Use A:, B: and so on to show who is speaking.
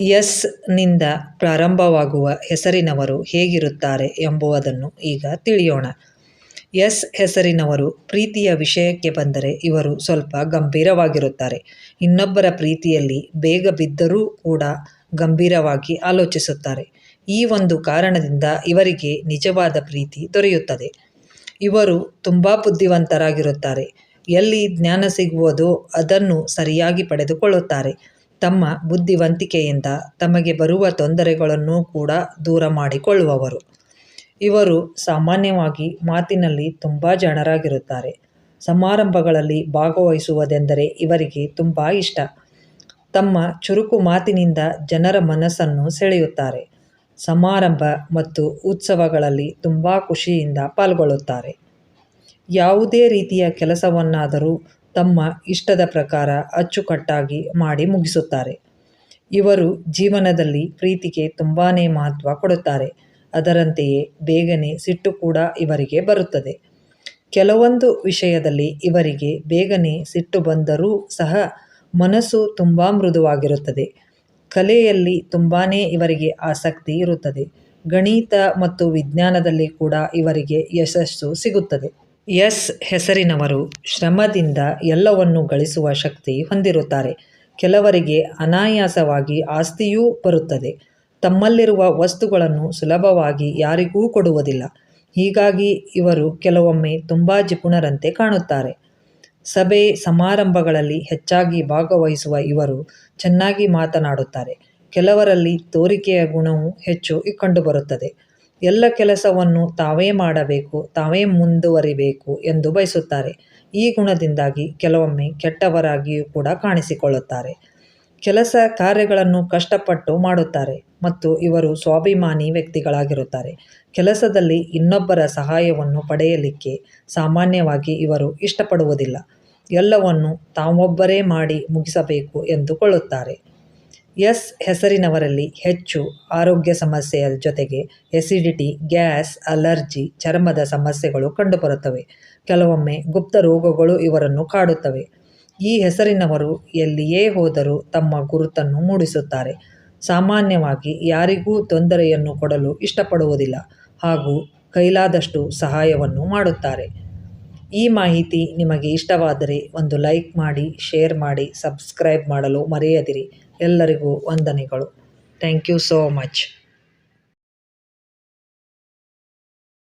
A: ಎಸ್ನಿಂದ ಪ್ರಾರಂಭವಾಗುವ ಹೆಸರಿನವರು ಹೇಗಿರುತ್ತಾರೆ ಎಂಬುದನ್ನು ಈಗ ತಿಳಿಯೋಣ. ಎಸ್ ಹೆಸರಿನವರು ಪ್ರೀತಿಯ ವಿಷಯಕ್ಕೆ ಬಂದರೆ ಇವರು ಸ್ವಲ್ಪ ಗಂಭೀರವಾಗಿರುತ್ತಾರೆ. ಇನ್ನೊಬ್ಬರ ಪ್ರೀತಿಯಲ್ಲಿ ಬೇಗ ಬಿದ್ದರೂ ಕೂಡ ಗಂಭೀರವಾಗಿ ಆಲೋಚಿಸುತ್ತಾರೆ. ಈ ಒಂದು ಕಾರಣದಿಂದ ಇವರಿಗೆ ನಿಜವಾದ ಪ್ರೀತಿ ದೊರೆಯುತ್ತದೆ. ಇವರು ತುಂಬ ಬುದ್ಧಿವಂತರಾಗಿರುತ್ತಾರೆ. ಎಲ್ಲಿ ಜ್ಞಾನ ಸಿಗುವುದೋ ಅದನ್ನು ಸರಿಯಾಗಿ ಪಡೆದುಕೊಳ್ಳುತ್ತಾರೆ. ತಮ್ಮ ಬುದ್ಧಿವಂತಿಕೆಯಿಂದ ತಮಗೆ ಬರುವ ತೊಂದರೆಗಳನ್ನು ಕೂಡ ದೂರ ಮಾಡಿಕೊಳ್ಳುವವರು. ಇವರು ಸಾಮಾನ್ಯವಾಗಿ ಮಾತಿನಲ್ಲಿ ತುಂಬ ಜನರಾಗಿರುತ್ತಾರೆ. ಸಮಾರಂಭಗಳಲ್ಲಿ ಭಾಗವಹಿಸುವುದೆಂದರೆ ಇವರಿಗೆ ತುಂಬ ಇಷ್ಟ. ತಮ್ಮ ಚುರುಕು ಮಾತಿನಿಂದ ಜನರ ಮನಸ್ಸನ್ನು ಸೆಳೆಯುತ್ತಾರೆ. ಸಮಾರಂಭ ಮತ್ತು ಉತ್ಸವಗಳಲ್ಲಿ ತುಂಬ ಖುಷಿಯಿಂದ ಪಾಲ್ಗೊಳ್ಳುತ್ತಾರೆ. ಯಾವುದೇ ರೀತಿಯ ಕೆಲಸವನ್ನಾದರೂ ತಮ್ಮ ಇಷ್ಟದ ಪ್ರಕಾರ ಅಚ್ಚುಕಟ್ಟಾಗಿ ಮಾಡಿ ಮುಗಿಸುತ್ತಾರೆ. ಇವರು ಜೀವನದಲ್ಲಿ ಪ್ರೀತಿಗೆ ತುಂಬಾ ಮಹತ್ವ ಕೊಡುತ್ತಾರೆ. ಅದರಂತೆಯೇ ಬೇಗನೆ ಸಿಟ್ಟು ಕೂಡ ಇವರಿಗೆ ಬರುತ್ತದೆ. ಕೆಲವೊಂದು ವಿಷಯದಲ್ಲಿ ಇವರಿಗೆ ಬೇಗನೆ ಸಿಟ್ಟು ಬಂದರೂ ಸಹ ಮನಸ್ಸು ತುಂಬ ಮೃದುವಾಗಿರುತ್ತದೆ. ಕಲೆಯಲ್ಲಿ ತುಂಬಾ ಇವರಿಗೆ ಆಸಕ್ತಿ ಇರುತ್ತದೆ. ಗಣಿತ ಮತ್ತು ವಿಜ್ಞಾನದಲ್ಲಿ ಕೂಡ ಇವರಿಗೆ ಯಶಸ್ಸು ಸಿಗುತ್ತದೆ. ಎಸ್ ಹೆಸರಿನವರು ಶ್ರಮದಿಂದ ಎಲ್ಲವನ್ನು ಗಳಿಸುವ ಶಕ್ತಿ ಹೊಂದಿರುತ್ತಾರೆ. ಕೆಲವರಿಗೆ ಅನಾಯಾಸವಾಗಿ ಆಸ್ತಿಯೂ ಬರುತ್ತದೆ. ತಮ್ಮಲ್ಲಿರುವ ವಸ್ತುಗಳನ್ನು ಸುಲಭವಾಗಿ ಯಾರಿಗೂ ಕೊಡುವುದಿಲ್ಲ. ಹೀಗಾಗಿ ಇವರು ಕೆಲವೊಮ್ಮೆ ತುಂಬ ಜಿಪುಣರಂತೆ ಕಾಣುತ್ತಾರೆ. ಸಭೆ ಸಮಾರಂಭಗಳಲ್ಲಿ ಹೆಚ್ಚಾಗಿ ಭಾಗವಹಿಸುವ ಇವರು ಚೆನ್ನಾಗಿ ಮಾತನಾಡುತ್ತಾರೆ. ಕೆಲವರಲ್ಲಿ ತೋರಿಕೆಯ ಗುಣವು ಹೆಚ್ಚು ಕಂಡುಬರುತ್ತದೆ. ಎಲ್ಲ ಕೆಲಸವನ್ನು ತಾವೇ ಮಾಡಬೇಕು, ತಾವೇ ಮುಂದುವರಿಬೇಕು ಎಂದು ಬಯಸುತ್ತಾರೆ. ಈ ಗುಣದಿಂದಾಗಿ ಕೆಲವೊಮ್ಮೆ ಕೆಟ್ಟವರಾಗಿಯೂ ಕೂಡ ಕಾಣಿಸಿಕೊಳ್ಳುತ್ತಾರೆ. ಕೆಲಸ ಕಾರ್ಯಗಳನ್ನು ಕಷ್ಟಪಟ್ಟು ಮಾಡುತ್ತಾರೆ ಮತ್ತು ಇವರು ಸ್ವಾಭಿಮಾನಿ ವ್ಯಕ್ತಿಗಳಾಗಿರುತ್ತಾರೆ. ಕೆಲಸದಲ್ಲಿ ಇನ್ನೊಬ್ಬರ ಸಹಾಯವನ್ನು ಪಡೆಯಲಿಕ್ಕೆ ಸಾಮಾನ್ಯವಾಗಿ ಇವರು ಇಷ್ಟಪಡುವುದಿಲ್ಲ. ಎಲ್ಲವನ್ನು ತಾವೊಬ್ಬರೇ ಮಾಡಿ ಮುಗಿಸಬೇಕು ಎಂದುಕೊಳ್ಳುತ್ತಾರೆ. ಎಸ್ ಹೆಸರಿನವರಲ್ಲಿ ಹೆಚ್ಚು ಆರೋಗ್ಯ ಸಮಸ್ಯೆಯ ಜೊತೆಗೆ ಎಸಿಡಿಟಿ ಗ್ಯಾಸ್ ಅಲರ್ಜಿ ಚರ್ಮದ ಸಮಸ್ಯೆಗಳು ಕಂಡುಬರುತ್ತವೆ. ಕೆಲವೊಮ್ಮೆ ಗುಪ್ತ ರೋಗಗಳು ಇವರನ್ನು ಕಾಡುತ್ತವೆ. ಈ ಹೆಸರಿನವರು ಎಲ್ಲಿಯೇ ಹೋದರೂ ತಮ್ಮ ಗುರುತನ್ನು ಮೂಡಿಸುತ್ತಾರೆ. ಸಾಮಾನ್ಯವಾಗಿ ಯಾರಿಗೂ ತೊಂದರೆಯನ್ನು ಕೊಡಲು ಇಷ್ಟಪಡುವುದಿಲ್ಲ ಹಾಗೂ ಕೈಲಾದಷ್ಟು ಸಹಾಯವನ್ನು ಮಾಡುತ್ತಾರೆ. ಈ ಮಾಹಿತಿ ನಿಮಗೆ ಇಷ್ಟವಾದರೆ ಒಂದು ಲೈಕ್ ಮಾಡಿ, ಶೇರ್ ಮಾಡಿ, ಸಬ್ಸ್ಕ್ರೈಬ್ ಮಾಡಲು ಮರೆಯದಿರಿ. ಎಲ್ಲರಿಗೂ ವಂದನೆಗಳು. Thank you so much